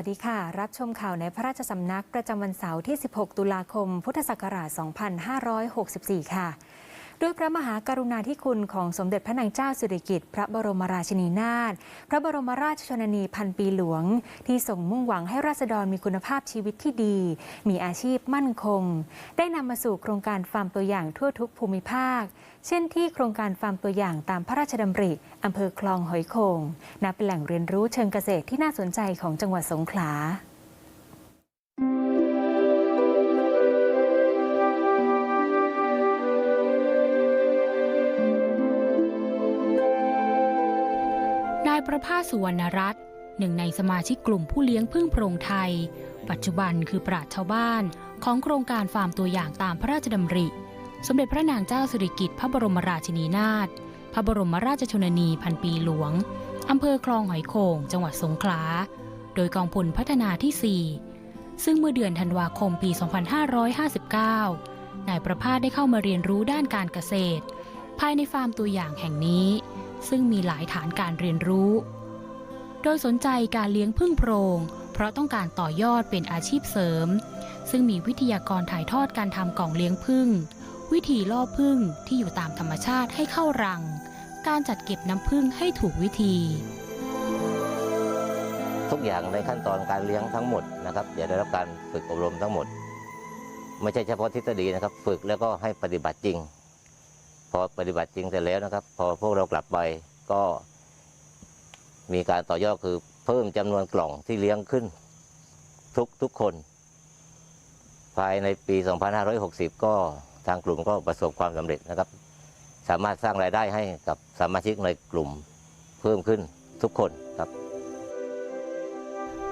วัสดีค่ะ รับชมข่าวในพระราชสำนักประจำวันเสาร์ที่ 16 ตุลาคม พุทธศักราช 2564 ค่ะ ด้วยพระมหากรุณาธิคุณของสมเด็จพระนางเจ้าสิริกิติ์พระบรมราชินีนาถพระบรมราชชนนีพันปีหลวง ที่ส่งมุ่งหวังให้ราษฎรมีคุณภาพชีวิตที่ดี มีอาชีพมั่นคง ได้นำมาสู่โครงการฟาร์มตัวอย่างทั่วทุกภูมิภาค เช่นที่โครงการฟาร์มตัวอย่างตามพระราชดำริอำเภอคลองหอยโขงนับเป็นแหล่งเรียนรู้เชิงเกษตรที่น่าสนใจของจังหวัดสงขลา ระภาสสุวรรณรัตน์หนึ่งในสมาชิกกลุ่มผู้เลี้ยงพึ่งโพรงไทย ปัจจุบันคือปราชชาวบ้าน ของโครงการฟาร์มตัวอย่างตามพระราชดำริ สมเด็จพระนางเจ้าสิริกิติ์พระบรมราชินีนาถพระบรมราชชนนีพันปีหลวงอำเภอคลองหอยโขงจังหวัดสงขลา โดยกองพลพัฒนาที่ 4 ซึ่งเมื่อเดือนธันวาคมปี 2559นายประภาสได้เข้ามาเรียนรู้ด้านการเกษตร ภายในฟาร์มตัวอย่างแห่งนี้ ซึ่งมีหลายฐานการเรียนรู้ โดยสนใจการเลี้ยงพึ่งโพรง เพราะต้องการต่อยอดเป็นอาชีพเสริม ซึ่งมีวิทยากรถ่ายทอดการทำกล่องเลี้ยงพึ่ง วิธีล่อพึ่งที่อยู่ตามธรรมชาติให้เข้ารัง การจัดเก็บน้ำพึ่งให้ถูกวิธีทุกอย่างในขั้นตอนการเลี้ยงทั้งหมดนะครับจะได้รับการฝึกอบรมทั้งหมด ไม่ใช่เฉพาะทฤษฎีนะครับ ฝึกแล้วก็ให้ปฏิบัติจริง พอปฏิบัติจริงเสร็จแล้วนะครับ พอพวกเรากลับไปก็ มีการต่อยอดคือเพิ่มจำนวนกล่องที่เลี้ยงขึ้น ทุกทุกคน ภายในปี 2560 ก็ทางกลุ่มก็ประสบความสำเร็จนะครับ สามารถสร้างรายได้ให้กับสมาชิกในกลุ่มเพิ่มขึ้นทุกคนครับ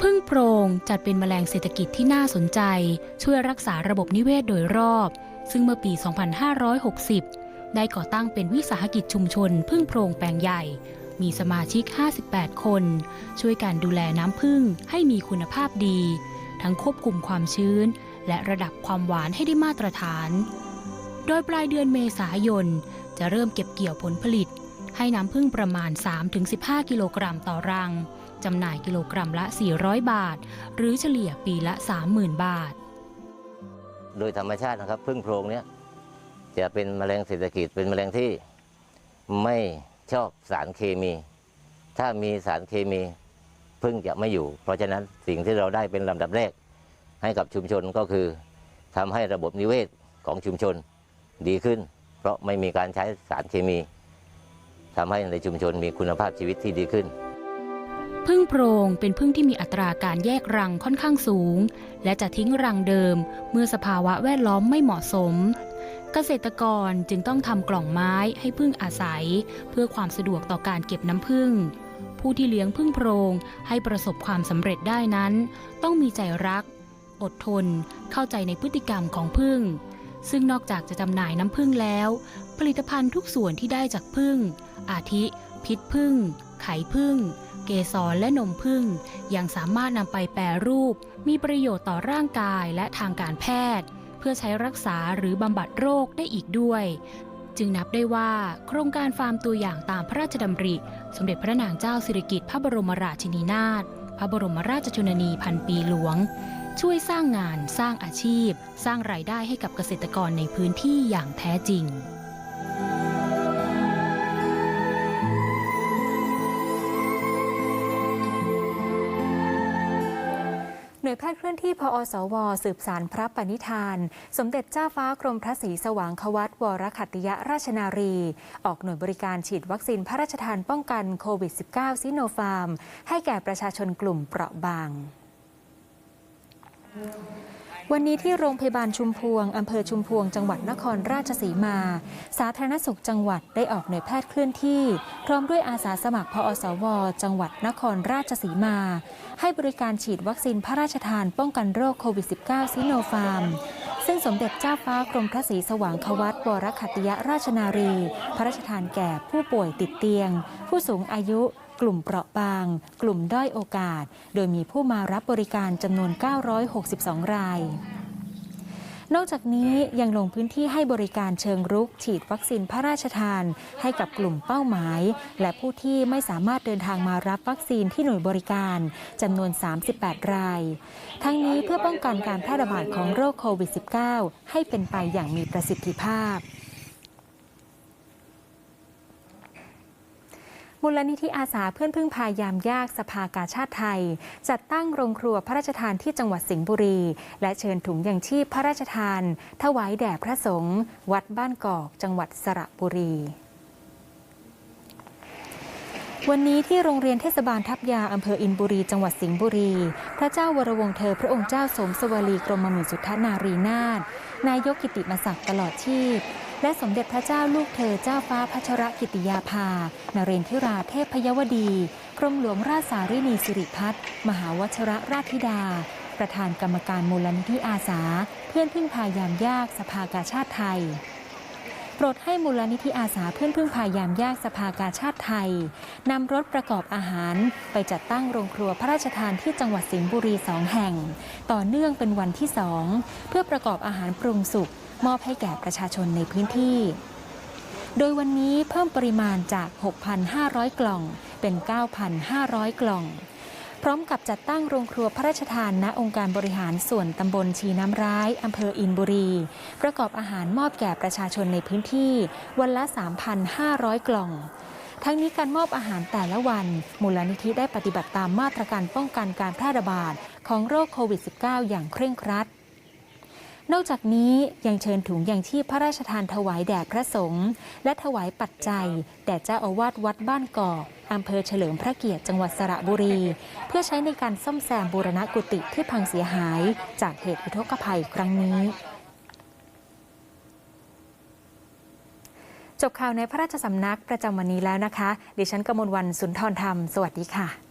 พึ่งโพรงจัดเป็นแมลงเศรษฐกิจที่น่าสนใจ ช่วยรักษาระบบนิเวศโดยรอบ ซึ่งเมื่อปี 2560 ได้ก่อตั้งเป็นวิสาหกิจชุมชนพึ่งโพรงแปลงใหญ่ มีสมาชิก 58 คน ช่วยการดูแลน้ำพึ่งให้มีคุณภาพดี ทั้งควบคุมความชื้น และระดับความหวานให้ได้มาตรฐาน โดยปลายเดือนเมษายน จะเริ่มเก็บเกี่ยวผลผลิต ให้น้ำพึ่งประมาณ 3-15 กิโลกรัมต่อรังจำหน่ายกิโลกรัมละ 400 บาท หรือเฉลี่ยปีละ 30,000 บาท โดยธรรมชาตินะครับพึ่งโพรงเนี้ย จะเป็นแมลงเศรษฐกิจเป็นแมลงที่ไม่ชอบสารเคมี ถ้ามีสารเคมีพึ่งจะไม่อยู่ เพราะฉะนั้นสิ่งที่เราได้เป็นลำดับแรก ให้กับชุมชนก็คือทำให้ระบบนิเวศของชุมชนดีขึ้น เพราะไม่มีการใช้สารเคมีทำให้ในชุมชนมีคุณภาพชีวิตที่ดีขึ้นพึ่งโพรงเป็นพึ่งที่มีอัตราการแยกรังค่อนข้างสูง และจะทิ้งรังเดิม เมื่อสภาวะแวดล้อมไม่เหมาะสม เกษตรกรจึงต้องทำกล่องไม้ให้พึ่งอาศัย เพื่อความสะดวกต่อการเก็บน้ำพึ่ง ผู้ที่เลี้ยงพึ่งโพรงให้ประสบความสำเร็จได้นั้น ต้องมีใจรัก อดทน เข้าใจในพฤติกรรมของพึ่ง ซึ่งนอกจากจะจำหน่ายน้ำพึ่งแล้ว ผลิตภัณฑ์ทุกส่วนที่ได้จากพึ่ง อาทิ พิษพึ่ง ไข่พึ่งเกสรและนมพึ่งยังสามารถนำไปแปรรูป มีประโยชน์ต่อร่างกายและทางการแพทย์ พื่อใช้รักษาหรือบำบัดโรคได้อีกด้วย จึงนับได้ว่าโครงการฟาร์มตัวอย่างตามพระราชดำริ สมเด็จพระนางเจ้าสิริกิติ์พระบรมราชินีนาถพระบรมราชชนนีพันปีหลวง ช่วยสร้างงานสร้างอาชีพ สร้างรายได้ให้กับเกษตรกรในพื้นที่อย่างแท้จริง น่วยแพทย์เคลื่อนที่พอสว สืบสารพระปณิธาน สมเด็จเจ้าฟ้ากรมพระศรีสว่างควัตวรคัตติยราชนารี ออกหน่วยบริการฉีดวัคซีนพระราชทานป้องกันโควิด -19 ซิโนฟาร์ม ให้แก่ประชาชนกลุ่มเปราะบาง วันนี้ที่โรงพยาบาลชุมพวง อำเภอชุมพวง จังหวัดนครราชสีมา สาธารณสุขจังหวัดได้ออกหน่วยแพทย์เคลื่อนที่ พร้อมด้วยอาสาสมัครพอสว จังหวัดนครราชสีมา ให้บริการฉีดวัคซีนพระราชทานป้องกันโรคโควิด -19 ซิโนฟาร์ม ซึ่งสมเด็จเจ้าฟ้ากรมพระศรีสว่างควัตวรขัตติยราชนารี พระราชทานแก่ผู้ป่วยติดเตียง ผู้สูงอายุ กลุ่มเปราะบาง กลุ่มด้อยโอกาส โดยมีผู้มารับบริการจำนวน 962 ราย นอกจากนี้ยังลงพื้นที่ให้บริการเชิงรุก ฉีดวัคซีนพระราชทาน ให้กับกลุ่มเป้าหมาย และผู้ที่ไม่สามารถเดินทางมารับวัคซีนที่หน่วยบริการจำนวน 38 ราย ทั้งนี้เพื่อป้องกันการแพร่ระบาดของโรคโควิด -19 ให้เป็นไปอย่างมีประสิทธิภาพ มูลนิธิอาสาเพื่อนพึ่งพายามยากสภากาชาติไทย จัดตั้งโรงครัวพระราชทานที่จังหวัดสิงห์บุรี และเชิญถุงยังชีพพระราชทาน ถวายแด่พระสงฆ์วัดบ้านกอกจังหวัดสระบุรีวันนี้ที่โรงเรียนเทศบาลทับยาอำเภออินบุรี จังหวัดสิงห์บุรี พระเจ้าวรวงเธอพระองค์เจ้าสมสวลีกรมหมิ่นสุทธนารีนาถนายกกิติมศักดิ์ตลอดชีพ และสมเด็จพระเจ้าลูกเธอเจ้าฟ้าพัชรกิติยาภา นเรนทิราเทพพยวดี กรมหลวงราชสารินีสิริพัฒน์มหาวชรราชธิดา ประธานกรรมการมูลนิธิอาสา เพื่อนพึ่งพายามยากสภากาชาติไทยโปรดให้มูลนิธิอาสาเพื่อนพึ่งพายามยากสภากาชาติไทยนำรถประกอบอาหารไปจัดตั้งโรงครัวพระราชทานที่จังหวัดสิงห์บุรีสองแห่ง ต่อเนื่องเป็นวันที่สองเพื่อประกอบอาหารปรุงสุก มอบให้แก่ประชาชนในพื้นที่ โดยวันนี้เพิ่มปริมาณจาก 6,500 กล่องเป็น 9,500 กล่อง พร้อมกับจัดตั้งโรงครัวพระราชทานณองค์การบริหารส่วนตำบลชีน้ำร้ายอำเภออินบุรี ประกอบอาหารมอบแก่ประชาชนในพื้นที่ วันละ 3,500 กล่องทั้งนี้การมอบอาหารแต่ละวัน มูลนิธิได้ปฏิบัติตามมาตรการป้องกันการแพร่ระบาดของโรคโควิด -19 อย่างเคร่งครัด นอกจากนี้ยังเชิญถุงยังชีพพระราชทานถวายแด่พระสงฆ์และถวายปัจจัย แด่เจ้าอาวาสวัดบ้านกอกอำเภอเฉลิมพระเกียรติจังหวัดสระบุรี เพื่อใช้ในการซ่อมแซมบูรณะกุฏิที่พังเสียหายจากเหตุอุทกภัยครั้งนี้จบข่าวในพระราชสำนักประจำวันนี้แล้วนะคะ ดิฉันกมลวันสุนทรธรรม สวัสดีค่ะ